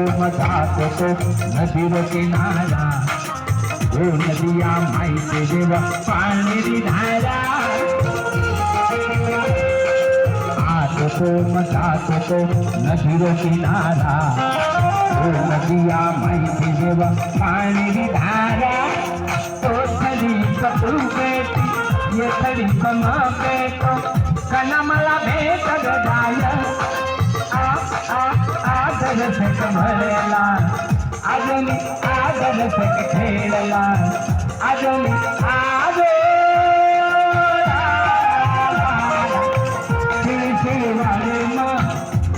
तो नदीर किनारा ओ नदिया माहिती देवा पाणी धारा। आतो तो मजातो तो नदीर किनारा नदिया माहिती देवा पाणी धारा। तो थडी कपू बेटी ये थडी कम बेटो कना मला भेट गजाय आ आ। आदर से भरेला अजून आदर से खेळला अजून आदर शिवशिवाले मग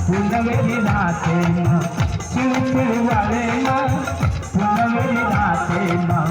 पुनवेली राहते मग शिवशिवाले मग पुनवेली राहते मग हरी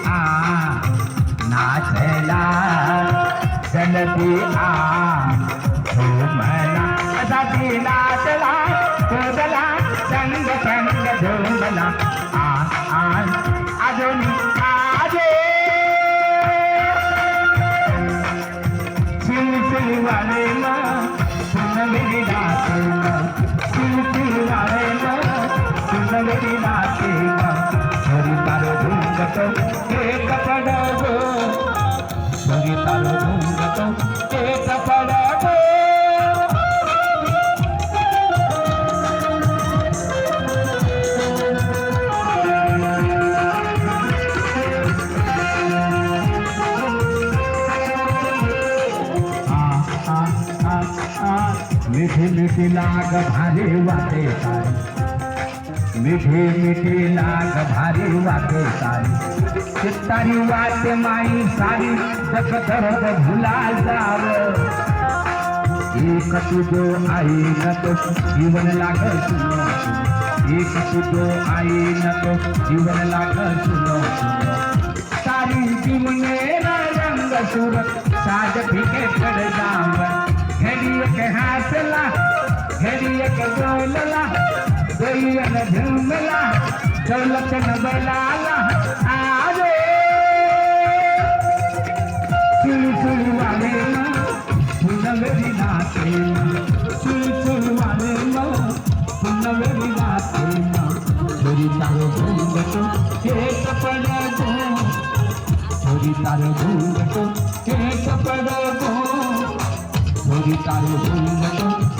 साधला सनती आमला सती नाचला कोदला संग संग आ अजून आजे. चिलचिल वाळेल सुनविरी नाचेल चिलचिल वाळेल सुनविरी नाचेल हरी पार धुंगत आ आ आ आ मीठी मीठी लाग भारी वाटे मीठी मीठी लाग भारी वाटे तारी चित्तारी वाट माई सारी जग दर्द भुला जाव। एक तुझो आई न तो जीवन लाग सुनो। एक तुझो आई न तो जीवन लाग सुनो। सारी जीवने रंग सूरत, साज फीके चढ़ जाव। हेड़िए के हाथला हेड़िए के गोलला दोइयन झुमला दौलत न बलाला आरे सुन सुन वाले माँ सुन मेरी नाते माँ सुन सुन वाले माँ सुन मेरी नाते माँ छोरी तारो घूंघटो एक पड़ा दो छोरी तारो घूंघटो एक पड़ा दो छोरी तारो घूंघटो